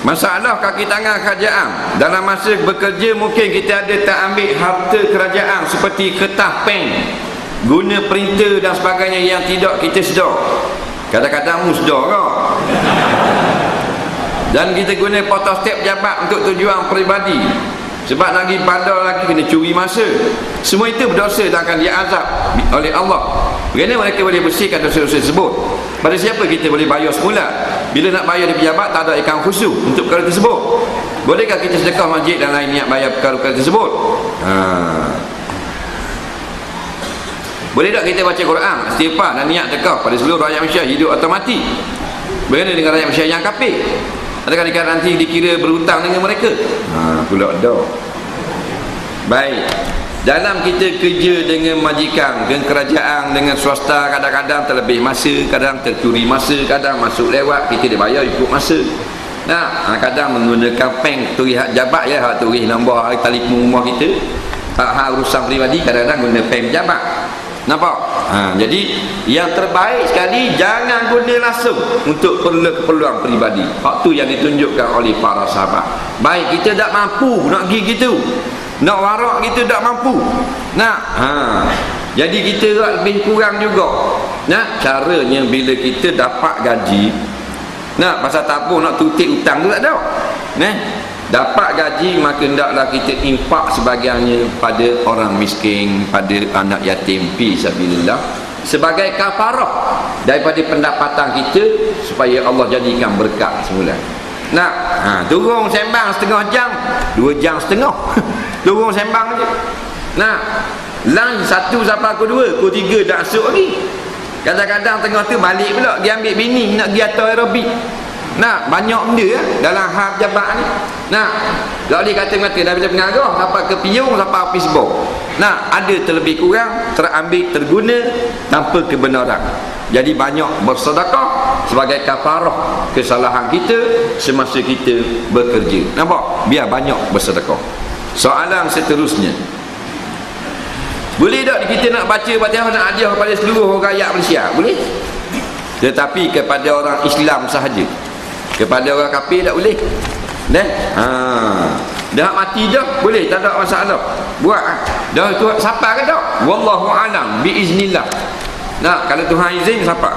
Masalah kaki tangan kerajaan. Dalam masa bekerja mungkin kita ada tak ambil harta kerajaan Seperti kertas pen Guna printer dan sebagainya yang tidak kita sedar. Kadang-kadang mu sedar kau Dan kita guna photostep jabat untuk tujuan peribadi. Sebab lagi pada lagi kena curi masa. Semua itu berdosa dan akan diazab oleh Allah. Bagaimana mereka boleh bersihkan dosa-dosa tersebut. Pada siapa kita boleh bayar semula bila nak bayar di pejabat tak ada ikan khusus untuk perkara tersebut bolehkah kita sedekah masjid dan lain niat bayar perkara-perkara tersebut ha. boleh tak kita baca Quran istighfar dan niat dekah pada seluruh rakyat Malaysia hidup atau mati bagaimana dengan rakyat Malaysia yang kafir Adakah dikira nanti dikira berhutang dengan mereka? Ha, pula ada. Baik. Dalam kita kerja dengan majikan, dengan kerajaan, dengan swasta, kadang-kadang terlebih masa, kadang tercuri masa, kadang masuk lewat, kita dibayar ikut masa. Nah, ha, kadang menggunakan peng tulis hak jabat ya, hak tulis nombor telefon rumah kita. Hak-hak urusan peribadi kadang-kadang guna peng jabat. Nampak? Ha, jadi yang terbaik sekali jangan guna langsung untuk keperluan peribadi. Hak tu yang ditunjukkan oleh para sahabat. Baik kita tak mampu nak pergi gitu. Nak warak kita tak mampu. Nak? Ha. Jadi kita lebih kurang juga. Nah, caranya bila kita dapat gaji, nak? Pasal tabung nak tutik hutang tu tak. Nah, dapat gaji maka hendaklah kita infak sebagiannya pada orang miskin pada anak yatim. Fi sabilillah. Sebagai kafarah daripada pendapatan kita supaya Allah jadikan berkat semula. Nak? Ha, turun sembang setengah jam dua jam setengah turun sembang je nak lain satu sampai aku dua aku tiga dah asuk lagi kadang-kadang tengah tu balik pula dia ambil bini nak pergi atas aerobik Nah, banyak benda ya dalam hal jabat ni. Nah, kalau dia kata kata dah bila pengarah sampai ke piung sampai habis bau. Nah, ada terlebih kurang terambil terguna tanpa kebenaran. Jadi banyak bersedekah sebagai kafarah kesalahan kita semasa kita bekerja. Nampak? Biar banyak bersedekah. Soalan seterusnya. Boleh tak kita nak baca Fatihah nak hadiah kepada seluruh rakyat Malaysia? Boleh? Tetapi kepada orang Islam sahaja. Kepada orang kafir tak boleh. Dah ha. Dah mati dah boleh. Tak ada masalah. Buat. Ha. dah tu siapa ke tak? Wallahu alam biiznillah nah kalau Tuhan izin siapa